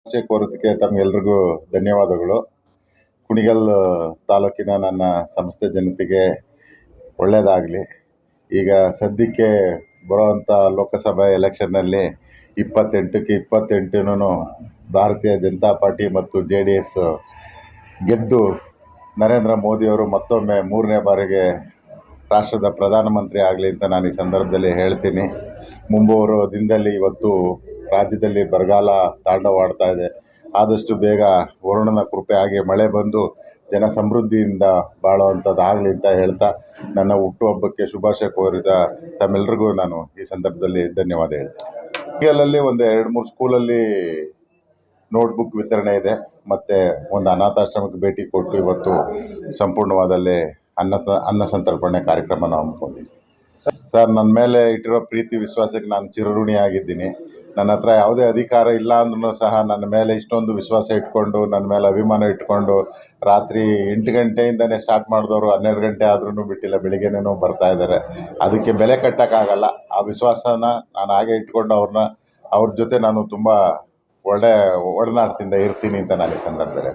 ಶುಭಾಶಯ ಕೋರೋದಕ್ಕೆ ತಮ್ಗೆಲ್ರಿಗೂ ಧನ್ಯವಾದಗಳು. ಕುಣಿಗಲ್ ತಾಲೂಕಿನ ನನ್ನ ಸಂಸ್ಥೆ ಜನತೆಗೆ ಒಳ್ಳೆಯದಾಗಲಿ ಈಗ ಸದ್ಯಕ್ಕೆ ಬರೋವಂಥ ಲೋಕಸಭೆ ಎಲೆಕ್ಷನ್ನಲ್ಲಿ ಇಪ್ಪತ್ತೆಂಟಕ್ಕೆ ಇಪ್ಪತ್ತೆಂಟನೂ ಭಾರತೀಯ ಜನತಾ ಪಾರ್ಟಿ ಮತ್ತು ಜೆ ಡಿ ಎಸ್ ಗೆದ್ದು ನರೇಂದ್ರ ಮೋದಿಯವರು ಮತ್ತೊಮ್ಮೆ ಮೂರನೇ ಬಾರಿಗೆ ರಾಷ್ಟ್ರದ ಪ್ರಧಾನಮಂತ್ರಿ ಆಗಲಿ ಅಂತ ನಾನು ಈ ಸಂದರ್ಭದಲ್ಲಿ ಹೇಳ್ತೀನಿ. ಮುಂಬರುವ ದಿನದಲ್ಲಿ ಇವತ್ತು ರಾಜ್ಯದಲ್ಲಿ ಬರಗಾಲ ತಾಂಡವಾಡ್ತಾ ಇದೆ. ಆದಷ್ಟು ಬೇಗ ವರುಣನ ಕೃಪೆ ಆಗಿ ಮಳೆ ಬಂದು ಜನ ಸಮೃದ್ಧಿಯಿಂದ ಬಾಳುವಂಥದ್ದಾಗಲಿ ಅಂತ ಹೇಳ್ತಾ ನನ್ನ ಹುಟ್ಟುಹಬ್ಬಕ್ಕೆ ಶುಭಾಶಯ ಕೋರಿದ ತಮ್ಮೆಲ್ಲರಿಗೂ ನಾನು ಈ ಸಂದರ್ಭದಲ್ಲಿ ಧನ್ಯವಾದ ಹೇಳ್ತೀನಿ. ಅಲ್ಲಿ ಒಂದು ಎರಡು ಮೂರು ಸ್ಕೂಲಲ್ಲಿ ನೋಟ್ಬುಕ್ ವಿತರಣೆ ಇದೆ. ಮತ್ತು ಒಂದು ಅನಾಥಾಶ್ರಮಕ್ಕೆ ಭೇಟಿ ಕೊಟ್ಟು ಇವತ್ತು ಸಂಪೂರ್ಣವಾದಲ್ಲಿ ಅನ್ನ ಸ, ಅನ್ನ ಸಂತರ್ಪಣೆ ಕಾರ್ಯಕ್ರಮ ನಾವು ಹಮ್ಮಿಕೊಂಡಿದ್ದೀವಿ. ಸರ್ ನನ್ನ ಮೇಲೆ ಇಟ್ಟಿರೋ ಪ್ರೀತಿ ವಿಶ್ವಾಸಕ್ಕೆ ನಾನು ಚಿರಋಣಿಯಾಗಿದ್ದೀನಿ ನನ್ನ ಹತ್ರ ಯಾವುದೇ ಅಧಿಕಾರ ಇಲ್ಲ ಅಂದ್ರೂ ಸಹ ನನ್ನ ಮೇಲೆ ಇಷ್ಟೊಂದು ವಿಶ್ವಾಸ ಇಟ್ಕೊಂಡು, ನನ್ನ ಮೇಲೆ ಅಭಿಮಾನ ಇಟ್ಕೊಂಡು, ರಾತ್ರಿ ಎಂಟು ಗಂಟೆಯಿಂದನೇ ಸ್ಟಾರ್ಟ್ ಮಾಡಿದವರು ಹನ್ನೆರಡು ಗಂಟೆ ಆದ್ರೂ ಬಿಟ್ಟಿಲ್ಲ, ಬೆಳಿಗ್ಗೆನೇನೋ ಬರ್ತಾ ಇದ್ದಾರೆ. ಅದಕ್ಕೆ ಬೆಲೆ ಕಟ್ಟೋಕ್ಕಾಗಲ್ಲ. ಆ ವಿಶ್ವಾಸನ ನಾನು ಹಾಗೆ ಇಟ್ಕೊಂಡು ಅವ್ರನ್ನ, ಅವ್ರ ಜೊತೆ ನಾನು ತುಂಬ ಒಳ್ಳೆ ಒಡನಾಟದಿಂದ ಇರ್ತೀನಿ ಅಂತ ನಾನು ಈ ಸಂದರ್ಭದಲ್ಲಿ